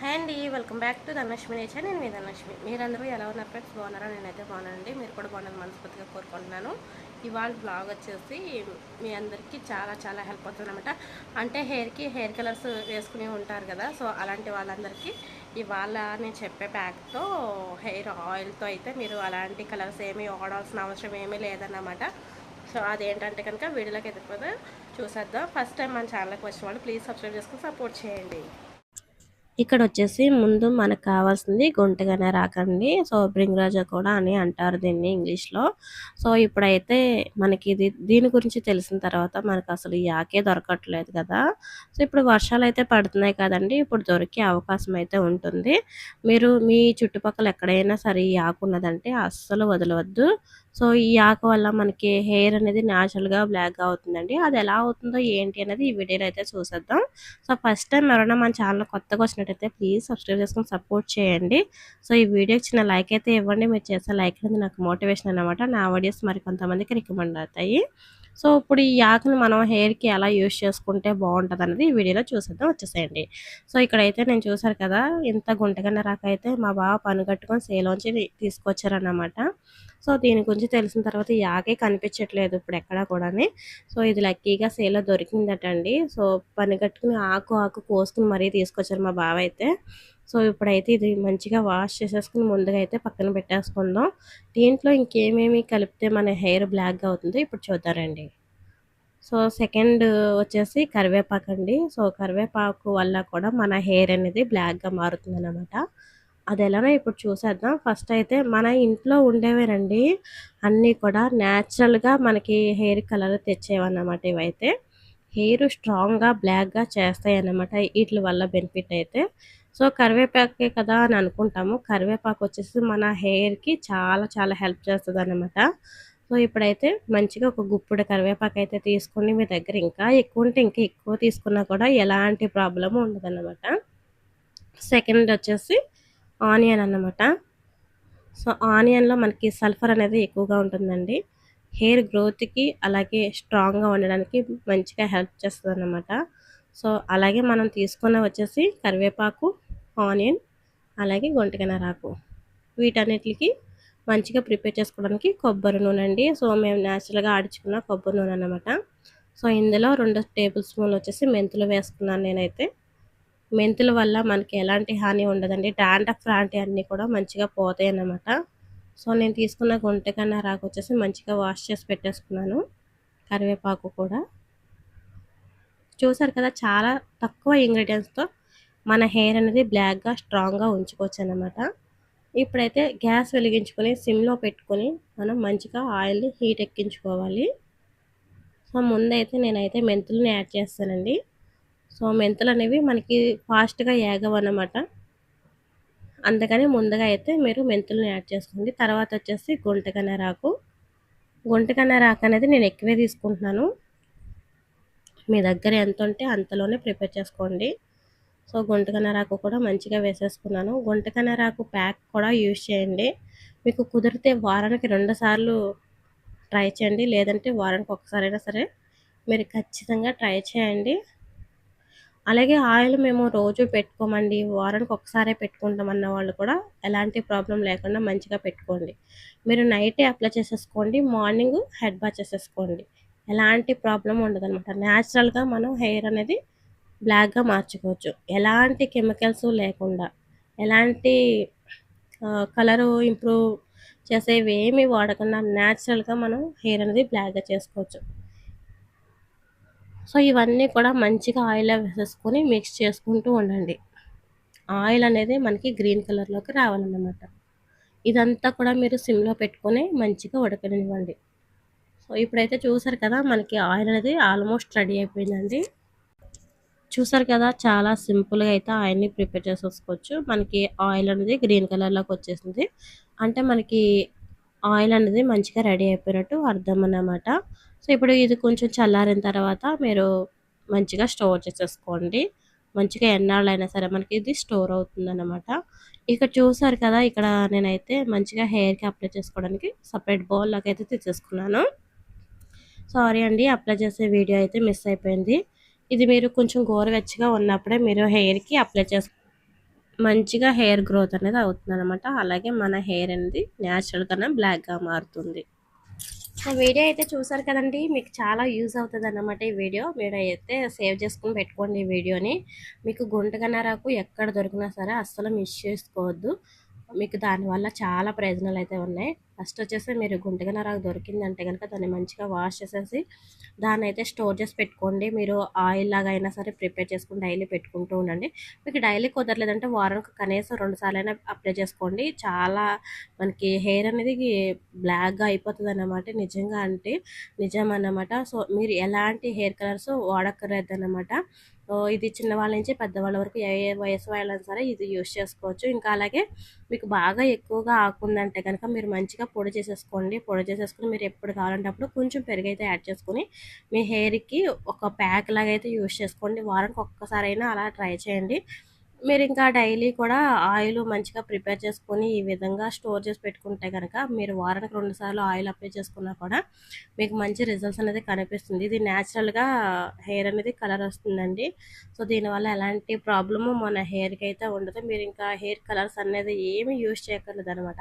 Hi అండి welcome back to Dhanalakshmi nature. నేను మీ ధనలక్ష్మి. మీరందరూ ఎలా ఉన్నారు ఫ్రెండ్స్? బాగున్నారా? నేనైతే బాగున్నానండి. మీరు కూడా బాగున్నారు మనస్ఫూర్తిగా కోరుకుంటున్నాను. ఇవాళ బ్లాగ్ వచ్చేసి మీ అందరికీ చాలా చాలా హెల్ప్ అవుతుంది అనమాట అంటే హెయిర్కి హెయిర్ కలర్స్ వేసుకుని ఉంటారు కదా సో అలాంటి వాళ్ళందరికీ ఇవాళ నేను చెప్పే ప్యాక్తో హెయిర్ ఆయిల్తో అయితే మీరు అలాంటి కలర్స్ ఏమీ వాడాల్సిన అవసరం ఏమీ లేదన్నమాట. సో అదేంటంటే కనుక వీడియోలోకి ఎదుగుతుంది చూసేద్దాం. ఫస్ట్ టైం మన ఛానల్కి వచ్చిన వాళ్ళు ప్లీజ్ సబ్స్క్రైబ్ చేసుకుని సపోర్ట్ చేయండి. ఇక్కడ వచ్చేసి ముందు మనకు కావాల్సింది గుంటగానే రాకండి. సో బ్రింగ్రాజా కూడా అని అంటారు దీన్ని ఇంగ్లీష్లో. సో ఇప్పుడైతే మనకి ఇది దీని గురించి తెలిసిన తర్వాత మనకు అసలు ఈ ఆకే దొరకట్లేదు కదా. సో ఇప్పుడు వర్షాలు అయితే పడుతున్నాయి కదండి. ఇప్పుడు దొరికే అవకాశం అయితే ఉంటుంది. మీరు మీ చుట్టుపక్కల ఎక్కడైనా సరే ఈ ఆకు ఉన్నదంటే అస్సలు వదలవద్దు. సో ఈ ఆకు వల్ల మనకి హెయిర్ అనేది న్యాచురల్గా బ్లాక్గా అవుతుందండి. అది ఎలా అవుతుందో ఏంటి అనేది ఈ వీడియోలో అయితే చూసేద్దాం. సో ఫస్ట్ టైం ఎవరైనా మన ఛానల్ కొత్తగా వచ్చినట్టయితే ప్లీజ్ సబ్స్క్రైబ్ చేసుకొని సపోర్ట్ చేయండి. సో ఈ వీడియోకి చిన్న లైక్ అయితే ఇవ్వండి. మీరు చేసే లైక్ అనేది నాకు మోటివేషన్ అనమాట నా వీడియోస్ మరి కొంతమందికి రికమెండ్ అవుతాయి. సో ఇప్పుడు ఈ ఆకుని మనం హెయిర్కి ఎలా యూజ్ చేసుకుంటే బాగుంటుంది అనేది ఈ వీడియోలో చూసేద్దాం వచ్చేసేయండి. సో ఇక్కడైతే నేను చూసారు కదా ఇంత గుంటగన్న రకైతే మా బావ పని కట్టుకొని సేలోంచి తీసుకొచ్చారన్నమాట. సో దీని గురించి తెలిసిన తర్వాత ఈ ఆకే కనిపించట్లేదు ఇప్పుడు ఎక్కడా కూడా సో ఇది లక్కీగా సేలో దొరికిందటండి. సో పని కట్టుకుని ఆకు ఆకు కోసుకుని మరీ తీసుకొచ్చారు మా బావ అయితే. సో ఇప్పుడైతే ఇది మంచిగా వాష్ చేసేసుకుని ముందుగా అయితే పక్కన పెట్టేసుకుందాం. దీంట్లో ఇంకేమేమి కలిపితే మన హెయిర్ బ్లాక్గా అవుతుందో ఇప్పుడు చూద్దారండి సో సెకండ్ వచ్చేసి కరివేపాకు అండి. సో కరివేపాకు వల్ల కూడా మన హెయిర్ అనేది బ్లాక్గా మారుతుంది అనమాట అది ఎలానో ఇప్పుడు చూసేద్దాం. ఫస్ట్ అయితే మన ఇంట్లో ఉండేవేనండి అన్నీ కూడా న్యాచురల్గా మనకి హెయిర్ కలర్ తెచ్చేవన్నమాట ఇవైతే. హెయిర్ స్ట్రాంగ్గా బ్లాక్గా చేస్తాయి అన్నమాట వీటి వల్ల బెనిఫిట్ అయితే. సో కరివేపాకే కదా అని అనుకుంటాము. కరివేపాకు వచ్చేసి మన హెయిర్కి చాలా చాలా హెల్ప్ చేస్తుంది అనమాట సో ఇప్పుడైతే మంచిగా ఒక గుప్పుడు కరివేపాకు అయితే తీసుకుని మీ దగ్గర ఇంకా ఎక్కువ ఉంటే ఇంకా ఎక్కువ తీసుకున్నా కూడా ఎలాంటి ప్రాబ్లం ఉండదన్నమాట. సెకండ్ వచ్చేసి ఆనియన్ అన్నమాట. సో ఆనియన్లో మనకి సల్ఫర్ అనేది ఎక్కువగా ఉంటుందండి. హెయిర్ గ్రోత్కి అలాగే స్ట్రాంగ్గా ఉండడానికి మంచిగా హెల్ప్ చేస్తుంది అన్నమాట సో అలాగే మనం తీసుకున్న వచ్చేసి కరివేపాకు ఆనియన్ అలాగే రాకు. వీటన్నిటికి మంచిగా ప్రిపేర్ చేసుకోవడానికి కొబ్బరి నూనె అండి. సో మేము న్యాచురల్గా ఆడించుకున్న కొబ్బరి నూనె అనమాట సో ఇందులో రెండు టేబుల్ స్పూన్లు వచ్చేసి మెంతులు వేసుకున్నాను నేనైతే. మెంతుల వల్ల మనకి ఎలాంటి హాని ఉండదండి. డాండఫ్ లాంటి అన్నీ కూడా మంచిగా పోతాయి అన్నమాట. సో నేను తీసుకున్న గుంటకన్నా రాకు వచ్చేసి మంచిగా వాష్ చేసి పెట్టేసుకున్నాను. కరివేపాకు కూడా. చూసారు కదా చాలా తక్కువ ఇంగ్రీడియంట్స్తో మన హెయిర్ అనేది బ్లాక్గా స్ట్రాంగ్గా ఉంచుకోవచ్చు అనమాట ఇప్పుడైతే గ్యాస్ వెలిగించుకొని సిమ్లో పెట్టుకొని మనం మంచిగా ఆయిల్ని హీట్ ఎక్కించుకోవాలి. సో ముందైతే నేనైతే మెంతులని యాడ్ చేస్తానండి. సో మెంతులు అనేవి మనకి ఫాస్ట్గా ఏగవన్నమాట. అందుకని ముందుగా అయితే మీరు మెంతులను యాడ్ చేసుకోండి. తర్వాత వచ్చేసి గుంటకన్న రాకు. గుంటకన్న రాకు అనేది నేను ఎక్కువే తీసుకుంటున్నాను. మీ దగ్గర ఎంత ఉంటే అంతలోనే ప్రిపేర్ చేసుకోండి. సో గుంటకనరాకు కూడా మంచిగా వేసేసుకున్నాను. గుంటకనరాకు ప్యాక్ కూడా యూజ్ చేయండి. మీకు కుదిరితే వారానికి రెండుసార్లు ట్రై చేయండి. లేదంటే వారానికి ఒకసారైనా సరే మీరు ఖచ్చితంగా ట్రై చేయండి. అలాగే ఆయిల్ మేము రోజు పెట్టుకోమండి. వారానికి ఒకసారే పెట్టుకుంటాం అన్న వాళ్ళు కూడా ఎలాంటి ప్రాబ్లం లేకుండా మంచిగా పెట్టుకోండి. మీరు నైటే అప్లై చేసేసుకోండి. మార్నింగ్ హెడ్ బాత్ చేసేసుకోండి. ఎలాంటి ప్రాబ్లం ఉండదు అనమాట న్యాచురల్గా మనం హెయిర్ అనేది బ్లాక్గా మార్చుకోవచ్చు. ఎలాంటి కెమికల్స్ లేకుండా ఎలాంటి కలరు ఇంప్రూవ్ చేసేవి ఏమి వాడకుండా న్యాచురల్గా మనం హెయిర్ అనేది బ్లాక్గా చేసుకోవచ్చు. సో ఇవన్నీ కూడా మంచిగా ఆయిల్లో వేసేసుకొని మిక్స్ చేసుకుంటూ ఉండండి. ఆయిల్ అనేది మనకి గ్రీన్ కలర్లోకి రావాలన్నమాట. ఇదంతా కూడా మీరు సిమ్లో పెట్టుకొని మంచిగా ఉడకనివ్వండి. సో ఇప్పుడైతే చూసారు కదా మనకి ఆయిల్ అనేది ఆల్మోస్ట్ రెడీ అయిపోయిందండి. చూసారు కదా చాలా సింపుల్గా అయితే ఆయిల్ని ప్రిపేర్ చేసేసుకోవచ్చు. మనకి ఆయిల్ అనేది గ్రీన్ కలర్లోకి వచ్చేసింది. అంటే మనకి ఆయిల్ అనేది మంచిగా రెడీ అయిపోయినట్టు అర్థం అన్నమాట. సో ఇప్పుడు ఇది కొంచెం చల్లారిన తర్వాత మీరు మంచిగా స్టోర్ చేసేసుకోండి. మంచిగా ఎన్నాళ్ళైనా సరే మనకి ఇది స్టోర్ అవుతుంది అనమాట ఇక్కడ చూసారు కదా ఇక్కడ నేనైతే మంచిగా హెయిర్కి అప్లై చేసుకోవడానికి సపరేట్ బౌల్లోకి అయితే తీసేసుకున్నాను. సారీ అండి అప్లై చేసే వీడియో అయితే మిస్ అయిపోయింది. ఇది మీరు కొంచెం గోరువెచ్చగా ఉన్నప్పుడే మీరు హెయిర్కి అప్లై చేసు మంచిగా హెయిర్ గ్రోత్ అనేది అవుతుంది అనమాట అలాగే మన హెయిర్ అనేది న్యాచురల్గానే బ్లాక్గా మారుతుంది. ఆ వీడియో అయితే చూసారు కదండి మీకు చాలా యూజ్ అవుతుంది అన్నమాట ఈ వీడియో. మీరు అయితే సేవ్ చేసుకుని పెట్టుకోండి ఈ వీడియోని. మీకు గుంటగన్నరకు ఎక్కడ దొరికినా సరే అస్సలు మిస్ చేసుకోవద్దు. మీకు దానివల్ల చాలా ప్రయోజనాలు అయితే ఉన్నాయి. ఫస్ట్ వచ్చేసి మీరు గుంటగనరాకు దొరికిందంటే కనుక దాన్ని మంచిగా వాష్ చేసేసి దాన్ని అయితే స్టోర్ చేసి పెట్టుకోండి. మీరు ఆయిల్ లాగా అయినా సరే ప్రిపేర్ చేసుకుని డైలీ పెట్టుకుంటూ ఉండండి. మీకు డైలీ కుదరలేదంటే వారానికి కనీసం రెండు సార్లు అయినా అప్లై చేసుకోండి. చాలా మనకి హెయిర్ అనేది బ్లాక్గా అయిపోతుంది అన్నమాట. నిజంగా అంటే నిజం అన్నమాట. సో మీరు ఎలాంటి హెయిర్ కలర్స్ వాడక్కర్లేదు అన్నమాట ఇది చిన్నవాళ్ళ నుంచి పెద్దవాళ్ళ వరకు ఏ వయసు వాళ్ళైనా సరే ఇది యూస్ చేసుకోవచ్చు. ఇంకా అలాగే మీకు బాగా ఎక్కువగా ఆకుందంటే కనుక మీరు మంచిగా పొడి చేసేసుకోండి. పొడి చేసేసుకుని మీరు ఎప్పుడు కావాలంటే అప్పుడు కొంచెం పెరుగు అయితే యాడ్ చేసుకుని మీ హెయిర్కి ఒక ప్యాక్ లాగా అయితే యూస్ చేసుకోండి. వారానికి ఒక్కసారైనా అలా ట్రై చేయండి. మీరు ఇంకా డైలీ కూడా ఆయిల్ మంచిగా ప్రిపేర్ చేసుకొని ఈ విధంగా స్టోర్ చేసి పెట్టుకుంటే కనుక మీరు వారానికి రెండుసార్లు ఆయిల్ అప్లై చేసుకున్నా కూడా మీకు మంచి రిజల్ట్స్ అనేది కనిపిస్తుంది. ఇది న్యాచురల్గా హెయిర్ అనేది కలర్ వస్తుందండి. సో దీనివల్ల ఎలాంటి ప్రాబ్లము మన హెయిర్కి అయితే ఉండదు. మీరు ఇంకా హెయిర్ కలర్స్ అనేది ఏమి యూజ్ చేయకర్లేదు అనమాట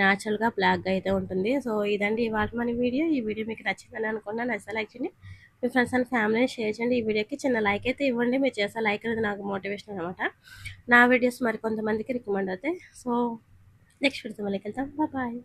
న్యాచురల్గా బ్లాక్గా అయితే ఉంటుంది. సో ఇదండి ఇవాళ మన వీడియో. ఈ వీడియో మీకు నచ్చిందని అనుకున్నాను నచ్చితే లైక్ చేయండి. మీ ఫ్రెండ్స్ అండ్ ఫ్యామిలీని షేర్ చేయండి. ఈ వీడియోకి చిన్న లైక్ అయితే ఇవ్వండి. మీరు చేసే లైక్ అనేది నాకు మోటివేషన్ అనమాట నా వీడియోస్ మరి కొంతమందికి రికమెండ్ అవుతాయి. సో నెక్స్ట్ వీడియో మళ్ళీ వెళ్తాం బాయ్